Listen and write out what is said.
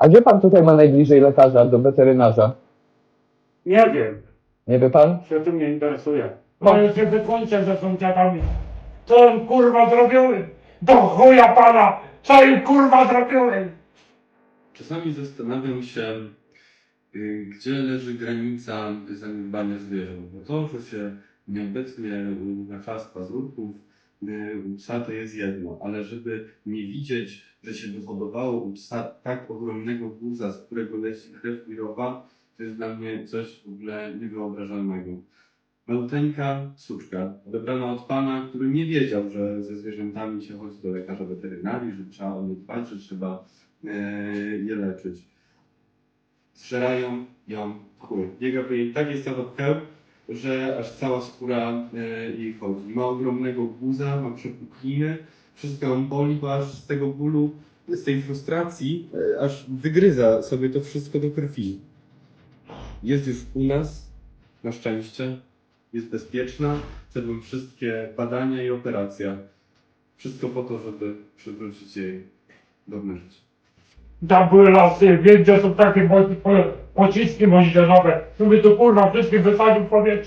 A gdzie pan tutaj ma najbliżej lekarza, do weterynarza? Nie wiem, Nie wie pan? się tym nie interesuje. Mają się wykończyć ze sąsiadami. Co im kurwa zrobiły? Do chuja pana! Co im kurwa zrobiły? Czasami zastanawiam się, y, gdzie leży granica zaniedbania zwierząt. Bo to, że się nieobecnie na czas pazurków psa to jest jedno, ale żeby nie widzieć, że się wyhodowało u psa tak ogromnego guza, z którego leci krew wirowa, to jest dla mnie coś w ogóle niewyobrażalnego. Maluteńka suczka, odebrana od pana, który nie wiedział, że ze zwierzętami się chodzi do lekarza weterynarii, że trzeba o nie dbać, że trzeba e, je leczyć. Zżerają ją chuj. Biega po tak jest to że aż cała skóra e, jej chodzi. Ma ogromnego guza, ma przepukliny, wszystko ją boli, bo aż z tego bólu, z tej frustracji, e, aż wygryza sobie to wszystko do krwi. Jest już u nas, na szczęście, jest bezpieczna, przed wszystkie badania i operacja. Wszystko po to, żeby przywrócić jej godne życie. Lasy, wiem gdzie są takie po- pociski moździerzowe. Żeby to kurwa wszystkie wysadził w powietrze.